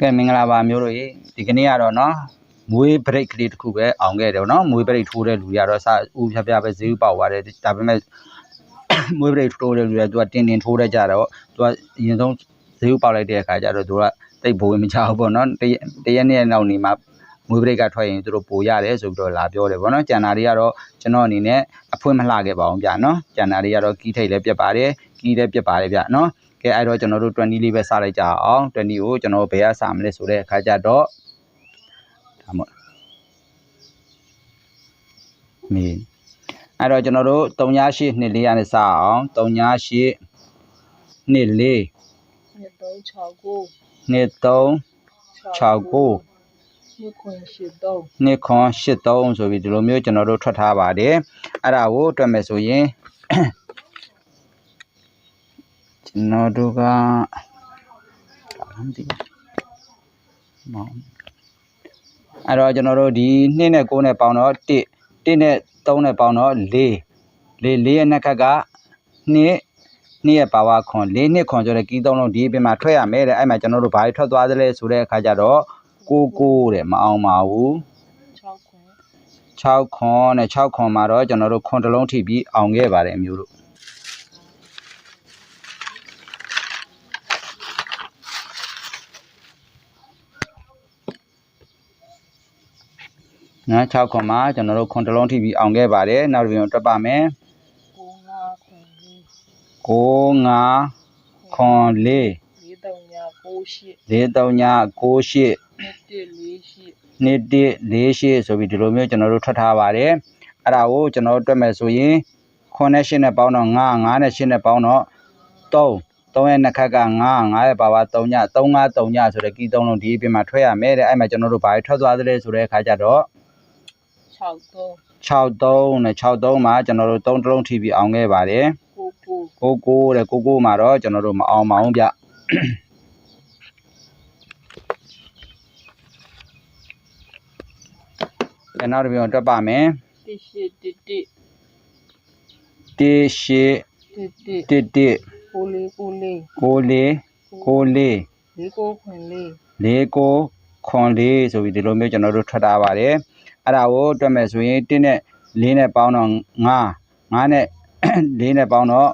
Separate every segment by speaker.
Speaker 1: ကဲမင်္ဂလာပါမျိုးတို့ရေဒီကနေ့ကတော့နော်မွေး break ကလေးတစ်ခုပဲအောင်ခဲ့တယ်ဗောနော်မွေး break ထိုးတဲ့လူတွေကတော့စဦးဖြပြပဲဈေးဥပေါက်သွားတယ်ဒါပေမဲ့မွေး break ထိုးတဲ့လူတွေကသူကတင်တင်ထိုးတတ်ကြတော့သူကအရင်ဆုံးဈေးဥပေါက်လိုက်တဲ့အခါကျတော့သူကတိတ်ဘဝင်မကြဘူးဗောနော်တရက်နေ့နောက်နေမှာမွေး break ကထွက်ရင်သူတို့ပိုရတယ်ဆိုပြီးတော့လာပြောတယ်ဗောနော်ကျန်တာတွေကတော့ကျွန်တော်အနေနဲ့အဖွင့်မလှခဲ့ပါအောင်ဗျာနော်ကျန်တာတွေကတော့ကီးထိတ်လည်းပြက်ပါတယ်ကီးလည်းပြက်ပါတယ်ဗျာနော် ကဲအဲ့တော့ကျွန်တော်တို့20လေးပဲစလိုက်ကြအောင်20ကိုကျွန်တော်ဘယ်ကစမလဲဆိုတဲ့အခါကျတော့ဒါမို့မီအဲ့တော့ကျွန်တော်တို့38နှစ်လေးရနဲ့စအောင်38နှစ်လေး
Speaker 2: နှစ်သုံး6ကို
Speaker 1: နှစ်3 6ကို
Speaker 2: နှစ်ခွင်ရှစ်သုံး
Speaker 1: နှစ်ခွန်83ဆိုပြီးဒီလိုမျိုးကျွန်တော်တို့ထွက်ထားပါတယ်အဲ့ဒါကိုတွက်မယ်ဆိုရင် ကျွန်တော်တို့ကဒါမှမသိဘူးမောင်အဲ့တော့ကျွန်တော်တို့ဒီ2နဲ့9နဲ့ပေါင်းတော့1 1နဲ့3နဲ့ပေါင်းတော့4 4 4ရဲ့နှစ်ခက်က2နှစ်ရဲ့ပါဝါခွန်4နှစ်ခွန်ဆိုတဲ့ကီးသုံးလုံးဒီအပြင်မှာထွက်ရမယ်တဲ့အဲ့မှာကျွန်တော်တို့ဘာတွေထွက်သွားသလဲဆိုတဲ့အခါကျတော့ကိုကိုတဲ့မအောင်ပါဘူး
Speaker 2: 6ခွင်
Speaker 1: 6ခွန်နဲ့6ခွန်မှာတော့ကျွန်တော်တို့ခွန်တစ်လုံးထိပြီးအောင်ခဲ့ပါတယ်အမျိုးတို့ နော်6ခွန်မှာကျွန်တော်တို့ခွန်တစ်လုံးထိပြီးအောင်ခဲ့ပါတယ်နောက်တစ်ပြန်တွက်ပါမယ်
Speaker 2: 9 5ခွင်
Speaker 1: 9ခွန်4
Speaker 2: လေးလေးသုံးညာ9ရှစ်
Speaker 1: 4 3ည9 8
Speaker 2: နှစ်1 4ရှစ်
Speaker 1: နှစ်1 4 8ဆိုပြီးဒီလိုမျိုးကျွန်တော်တို့ထွက်ထားပါတယ်အဲ့ဒါကိုကျွန်တော်တို့တွက်မယ်ဆိုရင်9နဲ့8နဲ့ပေါင်းတော့9 9နဲ့8နဲ့ပေါင်းတော့3 3ရဲ့နှစ်ခက်က9 9ရဲ့ပါပါ3ည3 5 3ညဆိုတဲ့ကီး3လုံးဒီအပြင်မှာထွက်ရမယ်တဲ့အဲ့မှာကျွန်တော်တို့ဘာတွေထွက်သွားသလဲဆိုတဲ့အခါကျတော့
Speaker 2: 6သုံး
Speaker 1: 63နဲ့63မှာကျွန်တော်တို့3တစ်လုံးထိပြီးအောင်ခဲ့ပါတယ်
Speaker 2: 9ကို
Speaker 1: ကိုကိုတဲ့ကိုကိုမှာတော့ကျွန်တော်တို့မအောင်ပါဘူးဗျအဲ့နောက်တစ်ပြန်တွက်ပါမယ်
Speaker 2: 1ရှစ်1 1
Speaker 1: 1ရှစ်
Speaker 2: 1 1
Speaker 1: 1 1
Speaker 2: ကိုလေးကိုလေး
Speaker 1: ကိုလေးကိုလေး
Speaker 2: လေးကိုခွင်လေး
Speaker 1: လေးကိုခွန်လေးဆိုပြီးဒီလိုမျိုးကျွန်တော်တို့ထွက်ထားပါတယ် အဲ့ဒါကိုတွက်မယ်ဆိုရင်1နဲ့4နဲ့ပေါင်းတော့9 9နဲ့4နဲ့ပေါင်းတော့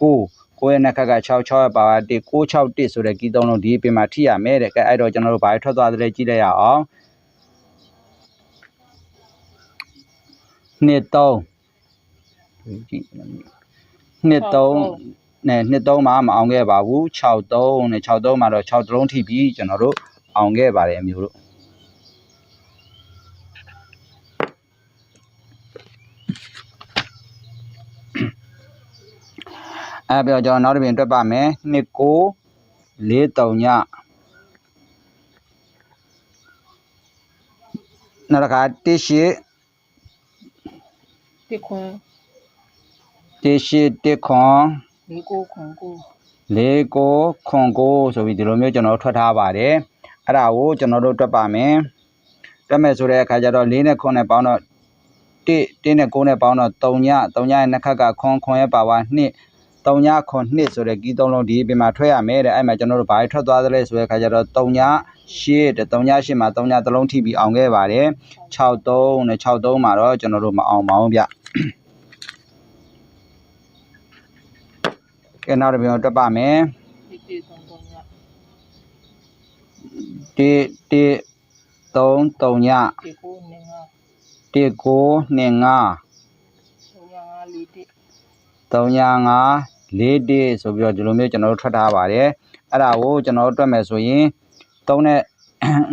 Speaker 1: 9 9ရဲ့နှစ်ခက်က6 6ရဲ့ပါပါ1 9 6 1ဆိုတဲ့ကီးသုံးလုံးဒီအပြင်မှာထိရမယ်တဲ့ကဲအဲ့တော့ကျွန်တော်တို့ဘာထွက်သွားသလဲကြည့်လိုက်ရအောင်နှစ်3ကြည့်နှစ်3နဲ့နှစ်3မှာမအောင်ခဲ့ပါဘူး6 3နဲ့6 3မှာတော့6တလုံးထိပြီးကျွန်တော်တို့အောင်ခဲ့ပါတယ်အမျိုးတို့ အဲ့ပြောကျွန်တော်နောက်တစ်ပြင်တွက်ပါမယ်နှစ်ကို4 3ညနောက်တစ်ခါ1ရှစ်
Speaker 2: 1ခွင်
Speaker 1: 1ရှစ်1ခွန်
Speaker 2: လေးကိုခွင်ကို
Speaker 1: လေးကိုခွန်ကိုဆိုပြီးဒီလိုမျိုးကျွန်တော်ထွက်ထားပါတယ်အဲ့ဒါကိုကျွန်တော်တို့တွက်ပါမယ်တွက်မယ်ဆိုတဲ့အခါကျတော့၄နဲ့ခွန်နဲ့ပေါင်းတော့1 1နဲ့9နဲ့ပေါင်းတော့3ည3ညရဲ့နှစ်ခက်ကခွန်ခွန်ရဲ့ပါဝါ2 3ညခွန်2ဆိုတဲ့ကီးသုံးလုံးဒီအပြင်မှာထွက်ရမယ်တဲ့အဲ့မှာကျွန်တော်တို့ဘာတွေထွက်သွားသလဲဆိုတဲ့အခါကျတော့3ည8တဲ့3ည8မှာ3ညတစ်လုံးထိပြီးအောင်ခဲ့ပါတယ်6 3နဲ့6 3မှာတော့ကျွန်တော်တို့မအောင်ပါဘူးဗျကဲနောက်တစ်ပြန်တွက်ပါမယ်
Speaker 2: 1 1သုံးသုံးညာ
Speaker 1: 1 1 3 3ည
Speaker 2: 1ကိုနေငါ
Speaker 1: 1 9 2 5
Speaker 2: 3ညာ5 4 1
Speaker 1: 3 5 4 1 ဆိုပြီးတော့ဒီလိုမျိုးကျွန်တော်တို့ထွက်ထားပါတယ်အဲ့ဒါကိုကျွန်တော်တို့တွက်မယ်ဆိုရင်3နဲ့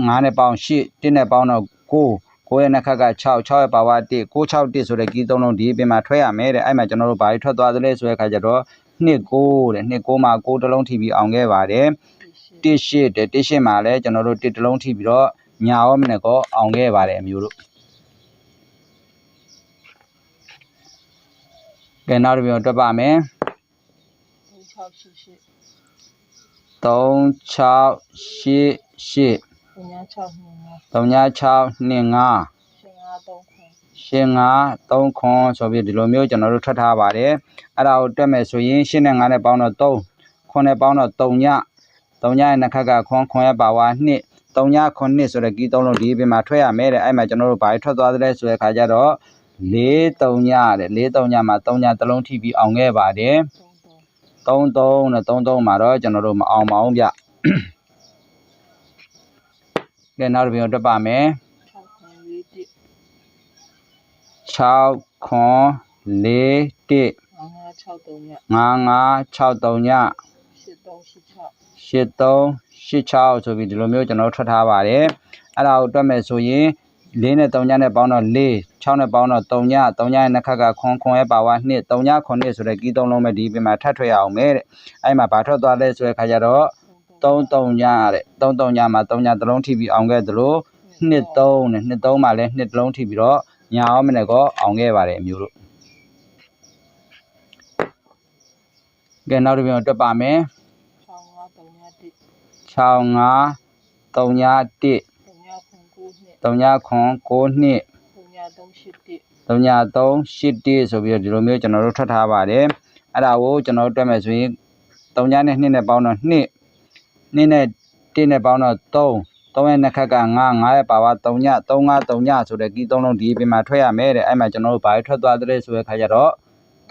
Speaker 1: 5နဲ့ပေါင်း8 1နဲ့ပေါင်းတော့9 9ရဲ့နှစ်ခက်က6 6ရဲ့ပါဝါ1 9 6 1ဆိုတဲ့ကီးသုံးလုံးဒီအပြင်မှာထွက်ရမယ်တဲ့အဲ့မှာကျွန်တော်တို့ဘာတွေထွက်သွားသလဲဆိုတဲ့အခါကျတော့2 9တဲ့2 9မှာ9တစ်လုံးထိပြီးအောင်ခဲ့ပါတယ်
Speaker 2: 1
Speaker 1: တစ်ရှစ်တဲ့တစ်ရှစ်မှာလည်းကျွန်တော်တို့တစ်တလုံးထိပြီးတော့ညာရောမနဲ့ကောအောင်ခဲ့ပါတယ်အမျိုးတို့ကဲနောက်တစ်ပြန်တွက်ပါမယ်
Speaker 2: 6 8 8
Speaker 1: 3 6 8 8
Speaker 2: 3ညာ6နေငါ
Speaker 1: 3ည6 2 5
Speaker 2: ရှင်5 3ခွင်
Speaker 1: 3ခွန်ဆိုပြီးဒီလိုမျိုးကျွန်တော်တို့ထွက်ထားပါတယ်အဲ့ဒါကိုတွက်မယ်ဆိုရင်8နဲ့9နဲ့ပေါင်းတော့3ခွန်နဲ့ပေါင်းတော့3ည3ညရဲ့နှစ်ခက်ကခွန်ခွန်ရဲ့ပါဝါ2 3ည9ဆိုတဲ့ကီးသုံးလုံးဒီပြင်မှာထွက်ရမယ်တဲ့အဲ့မှာကျွန်တော်တို့ဘာထွက်သွားသလဲဆိုတဲ့အခါကျတော့4 3ညတဲ့4 3ညမှာ3ညတစ်လုံးထိပြီးအောင်ခဲ့ပါတယ်
Speaker 2: သုံးသုံး
Speaker 1: 33နဲ့33မှာတော့ကျွန်တော်တို့မအောင်ပါအောင်ဗျကဲနောက်တစ်ပြန်တက်ပါမယ်
Speaker 2: 6ခွန်လေးတစ်
Speaker 1: 6 4 1
Speaker 2: ငါးငါ6သုံးည
Speaker 1: 5563ည
Speaker 2: 8386
Speaker 1: 8386ဆိုပြီးဒီလိုမျိုးကျွန်တော်ထွက်ထားပါတယ်အဲ့ဒါကိုတွက်မယ်ဆိုရင် 4နဲ့3ညနဲ့ပေါင်းတော့4 6နဲ့ပေါင်းတော့3ည3ညရဲ့နှစ်ခက်ကခွန်ခွန်ရဲ့ပါဝါ2 3ည9ဆိုတဲ့ကီးသုံးလုံးပဲဒီပြင်မှာထပ်ထွက်ရအောင်မယ်တဲ့အဲ့မှာဘာထွက်သွားလဲဆိုတဲ့ခါကျတော့3 3ညတဲ့3 3ညမှာ3ညတစ်လုံးထိပြီးအောင်ခဲ့သလို2 3နဲ့2 3မှာလည်း2တစ်လုံးထိပြီးတော့ညာအောင်မနဲ့ကောအောင်ခဲ့ပါတယ်အမျိုးတို့ကဲနောက်တစ်ပြန်တွက်ပါမယ်
Speaker 2: 65 3ညတစ်
Speaker 1: 65 3ည1
Speaker 2: 3ညခွန်9နှစ်
Speaker 1: 3ည9 3 3ည3 8 1ဆိုပြီးတော့ဒီလိုမျိုးကျွန်တော်တို့ထွက်ထားပါတယ်အဲ့ဒါကိုကျွန်တော်တို့တွက်မယ်ဆိုရင်3ညနဲ့2နဲ့ပေါင်းတော့2 2နဲ့1နဲ့ပေါင်းတော့3 3ရဲ့နှစ်ခက်က9 9ရဲ့ပါဝါ3ည3 5 3ညဆိုတဲ့ကီးသုံးလုံးဒီအပြင်မှာထွက်ရမယ်တဲ့အဲ့မှာကျွန်တော်တို့ဘာထွက်သွားတဲ့ဆိုတဲ့ခါကျတော့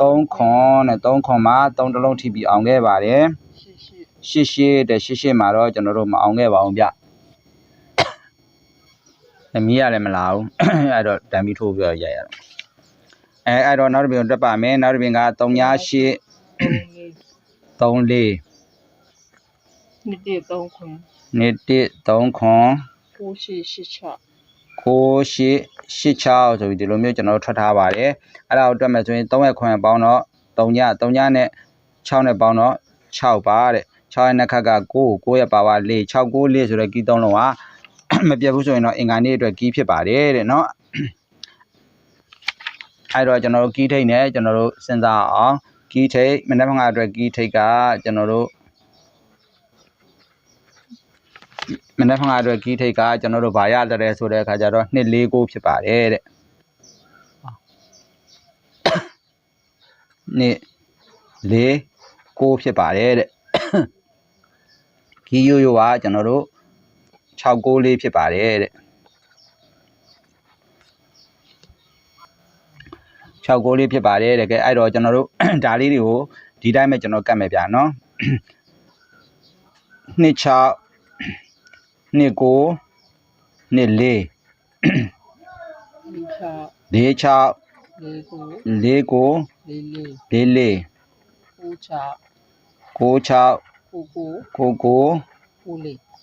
Speaker 1: 3ခွန်နဲ့3ခွန်မှာ3တစ်လုံးထိပြီးအောင်ခဲ့ပါတယ်
Speaker 2: 88
Speaker 1: ရှစ်ရှစ်တဲ့ရှစ်ရှစ်မှာတော့ကျွန်တော်တို့မအောင်ခဲ့ပါဘူးဗျအ မီးရလည်းမလာဘူးအဲ့တော့တံပြီးထိုးပြီးတော့ရိုက်ရတော့အဲအဲ့တော့နောက်တစ်ပြင်တက်ပါမယ်နောက်တစ်ပြင်က3ည8 3 4
Speaker 2: နှစ်တစ်3ခွန်
Speaker 1: နှစ်1 3ခွန်
Speaker 2: 9886
Speaker 1: 9 8 86ဆိုပြီးဒီလိုမျိုးကျွန်တော်တို့ထွက်ထားပါတယ်အဲ့ဒါကိုတွက်မယ်ဆိုရင်3ရက်ခွန်ပေါင်းတော့3ည3ညနဲ့6နဲ့ပေါင်းတော့6ပါတဲ့6ရဲ့နှစ်ခက်က9 9ရဲ့ပါဝါ4 6 9 4ဆိုတဲ့ကီးသုံးလုံးက မပြတ်ဘူးဆိုရင်တော့အင်္ဂါနေ့အတွက်ကီးဖြစ်ပါတယ်တဲ့เนาะအဲ့တော့ကျွန်တော်တို့ကီးထိတ်နဲ့ကျွန်တော်တို့စဉ်းစားအောင်ကီးထိတ်မနက်ဖြန်ကအတွက်ကီးထိတ်ကကျွန်တော်တို့မနက်ဖြန်ကအတွက်ကီးထိတ်ကကျွန်တော်တို့ဗာရတယ်ဆိုတဲ့အခါကျတော့249ဖြစ်ပါတယ်တဲ့နှစ်၄9ဖြစ်ပါတယ်တဲ့ကီးရိုးရိုးကကျွန်တော်တို့ 6 6လေးဖြစ်ပါတယ်တဲ့6 6လေးဖြစ်ပါတယ်တဲ့ကဲအဲ့တော့ကျွန်တော်တို့ဒါလေးတွေကိုဒီတိုင်းပဲကျွန်တော်ကတ်မယ်ဗျာနော်နှစ်6နှစ်9နှစ်4
Speaker 2: ဒီ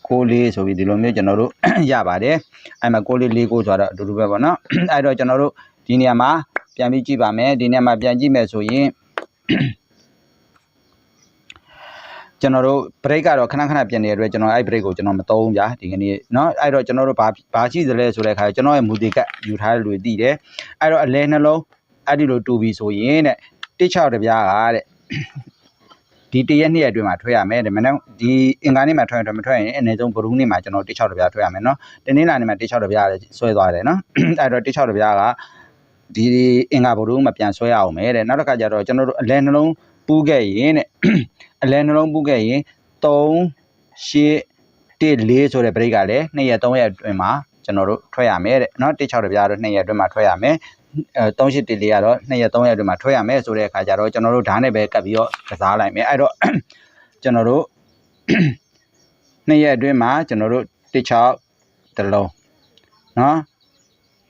Speaker 2: ချာ
Speaker 1: 4 6
Speaker 2: လေးကို
Speaker 1: 4 9
Speaker 2: လေးလေး
Speaker 1: 4 4
Speaker 2: ကိုချာ
Speaker 1: 6
Speaker 2: ကိုကို
Speaker 1: 9 9
Speaker 2: ကိုလေး
Speaker 1: ကိုလေးဆိုပြီးဒီလိုမျိုးကျွန်တော်တို့ ရပါတယ်အဲ့မှာကိုလေးလေးကိုဆိုတော့အတူတူပဲပေါ့နော်အဲ့တော့ကျွန်တော်တို့ဒီနေရာမှာပြန်ပြီးကြည့်ပါမယ်ဒီနေရာမှာပြန်ကြည့်မယ်ဆိုရင် ကျွန်တော်တို့ break ကတော့ခဏခဏပြင်နေတဲ့အတွက်ကျွန်တော်အဲ့ break ကိုကျွန်တော်မသုံးဘူးဗျာဒီကနေ့เนาะအဲ့တော့ကျွန်တော်တို့ဘာဘာရှိသလဲဆိုတဲ့အခါကျွန်တော်ရဲ့မူတီကတ်ယူထားတဲ့လူတွေသိတယ်အဲ့တော့အလဲနှလုံးအဲ့ဒီလိုတူပြီဆိုရင်တဲ့တစ်ချောက်တစ်ပြားကတဲ့ ဒီတရက်နှစ်ရက်အတွင်းမှာထွက်ရမယ်တဲ့မနေ့ဒီအင်္ဂါနေ့မှာထွက်ရင်ထွက်မထွက်ရင်အနည်းဆုံးဘရူးနေ့မှာကျွန်တော်တစ်ချောက်တစ်ပြားထွက်ရမယ်နော်တနင်္လာနေ့မှာတစ်ချောက်တစ်ပြားလည်းဆွဲသွားတယ်နော်အဲ့တော့တစ်ချောက်တစ်ပြားကဒီအင်္ဂါဘရူးမှာပြန်ဆွဲရအောင်မယ်တဲ့နောက်တစ်ခါကျတော့ကျွန်တော်တို့အလဲနှလုံးပူးခဲ့ရင်တဲ့အလဲနှလုံးပူးခဲ့ရင်3 8 1 4ဆိုတဲ့ break ကလည်း2ရက်3ရက်အတွင်းမှာကျွန်တော်တို့ထွက်ရမယ်တဲ့နော်တစ်ချောက်တစ်ပြားတော့2ရက်အတွင်းမှာထွက်ရမယ် 381လေးကတော့2ရက်3ရက်အတွင်းမှာထွက်ရမယ်ဆိုတဲ့အခါကျတော့ကျွန်တော်တို့ဓာတ်နဲ့ပဲကပ်ပြီးတော့ကစားလိုက်မယ်အဲ့တော့ကျွန်တော်တို့2ရက်အတွင်းမှာကျွန်တော်တို့တစ်ချောက်တလုံးနော်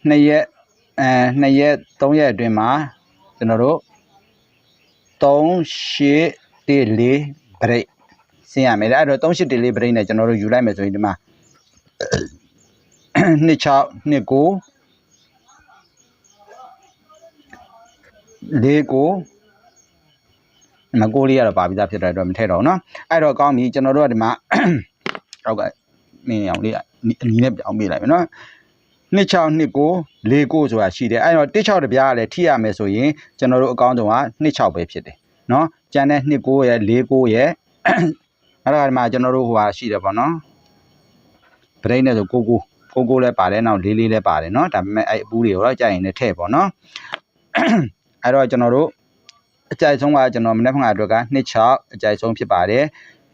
Speaker 1: 2ရက်အဲ2ရက်3ရက်အတွင်းမှာကျွန်တော်တို့3814 break ဆင်းရမယ်အဲ့တော့3814 break နဲ့ကျွန်တော်တို့ယူလိုက်မယ်ဆိုရင်ဒီမှာ26 29 လေးကိုမကိုလေးကတော့ပါပြီးသားဖြစ်တဲ့အတွက်မထည့်တော့ဘူးเนาะအဲ့တော့ကောင်းပြီကျွန်တော်တို့ကဒီမှာဟောက်ကနင်းအောင်လေးအနီးနဲ့ပြောင်းပေးလိုက်မယ်เนาะနှစ်ချောင်းနှစ်ကိုလေးကိုဆိုတာရှိတယ်အဲ့တော့တစ်ချောင်းတစ်ပြားကလည်းထိရမယ်ဆိုရင်ကျွန်တော်တို့အကောင်းဆုံးကနှစ်ချောင်းပဲဖြစ်တယ်เนาะကျန်တဲ့နှစ်ကိုရဲ့လေးကိုရဲ့အဲ့တော့ဒီမှာကျွန်တော်တို့ဟိုဟာရှိတယ်ပေါ့เนาะပရိတ်နဲ့ဆိုကိုကိုကိုကိုလည်းပါတယ်နောက်လေးလေးလည်းပါတယ်เนาะဒါပေမဲ့အဲ့အပူးတွေတော့ကြာရင်လည်းထည့်ပေါ့เนาะ အဲ့တော့ကျွန်တော်တို့အကြိုက်ဆုံးကကျွန်တော်မနေ့ကအတွက်က26အကြိုက်ဆုံးဖြစ်ပါတယ်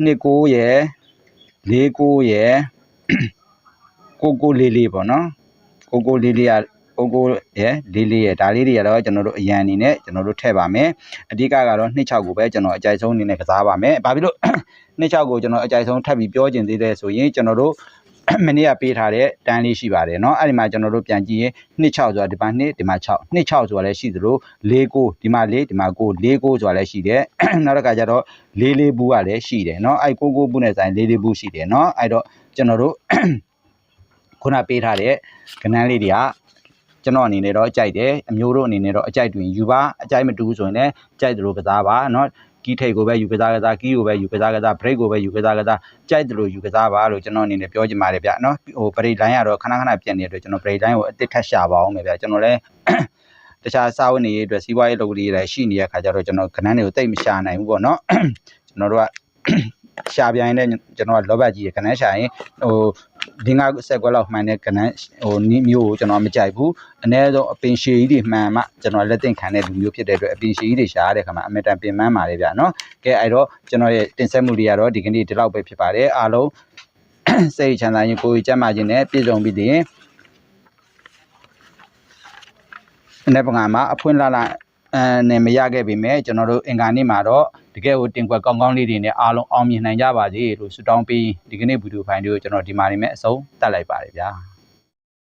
Speaker 1: 29ရယ်49ရယ်ကိုကိုလေးလေးပေါ့နော်ကိုကိုလေးလေးကကိုကိုရဲ့လေးလေးရဲ့ဒါလေးတွေကတော့ကျွန်တော်တို့အရန်အနေနဲ့ကျွန်တော်တို့ထည့်ပါမယ်အဓိကကတော့26ကိုပဲကျွန်တော်အကြိုက်ဆုံးအနေနဲ့ကစားပါမယ်ဘာဖြစ်လို့26ကိုကျွန်တော်အကြိုက်ဆုံးထပ်ပြီးပြောကျင်သေးတယ်ဆိုရင်ကျွန်တော်တို့ မနေ့ကပေးထားတဲ့တန်းလေးရှိပါတယ်เนาะအဲ့ဒီမှာကျွန်တော်တို့ပြန်ကြည့်ရင်26ဆိုတာဒီမှာ2ဒီမှာ6 26ဆိုတာလည်းရှိသလို49ဒီမှာ4ဒီမှာ9 49ဆိုတာလည်းရှိတယ် နောက်တစ်ခါကျတော့44ဘူးကလည်းရှိတယ်เนาะအဲ့99ဘူးနဲ့ဆိုင်44ဘူးရှိတယ်เนาะအဲ့တော့ကျွန်တော်တို့ ခုနပေးထားတဲ့ကဏ္ဍလေးတွေကကျွန်တော်အနေနဲ့တော့ကြိုက်တယ်အမျိုးတို့အနေနဲ့တော့အကြိုက်တွင်ယူပါအကြိုက်မတူဘူးဆိုရင်လည်းကြိုက်တယ်လို့ကစားပါเนาะ ကီးထိတ်ကိုပဲယူကစားကစားကီးကိုပဲယူကစားကစား break ကိုပဲယူကစားကစားကြိုက်တယ်လို့ယူကစားပါလို့ကျွန်တော်အနေနဲ့ပြောချင်ပါတယ်ဗျနော်ဟို break line ကတော့ခဏခဏပြက်နေတဲ့အတွက်ကျွန်တော် break line ကိုအတစ်ထပ်ရှာပါအောင်ပဲဗျကျွန်တော်လည်းတခြားစာဝန်တွေအတွက်စီးပွားရေးလုပ်ကလေးတွေရှိနေတဲ့ခါကျတော့ကျွန်တော်ခဏန်းတွေကိုတိတ်မရှာနိုင်ဘူးပေါ့နော်ကျွန်တော်တို့ကရှာပြိုင်တဲ့ကျွန်တော်ကလောဘကြီးရခဏန်းရှာရင်ဟို ဒီငါဆက်ကွက်လောက်မှန်တဲ့ခဏန်းဟိုနီးမျိုးကိုကျွန်တော်မကြိုက်ဘူးအ ਨੇ ဆုံးအပင်ရှည်ကြီးတွေမှန်မှကျွန်တော်လက်သင့်ခံတဲ့လူမျိုးဖြစ်တဲ့အတွက်အပင်ရှည်ကြီးတွေရှာရတဲ့ခါမှာအမတန်ပင်ပန်းပါလေဗျာနော်ကဲအဲ့တော့ကျွန်တော်ရဲ့တင်ဆက်မှုတွေကတော့ဒီကနေ့ဒီလောက်ပဲဖြစ်ပါတယ်အားလုံးစိတ်ချမ်းသာရင်ကိုယ်ကြမ်းမာခြင်းနဲ့ပြည့်စုံပြီးတည်နေ့ပငါမှာအဖွင့်လာလာအဲနဲ့မရခဲ့ပေမဲ့ကျွန်တော်တို့အင်္ဂါနေ့မှာတော့ တကယ်ကိုတင်ကွက်ကောင်းကောင်းလေးတွေနဲ့အားလုံးအောင်မြင်နိုင်ကြပါစေလို့ဆုတောင်းပြီးဒီကနေ့ဗီဒီယိုဖိုင်လေးကိုကျွန်တော်ဒီမှာနေမဲ့အဆုံးတက်လိုက်ပါတယ်ဗျာ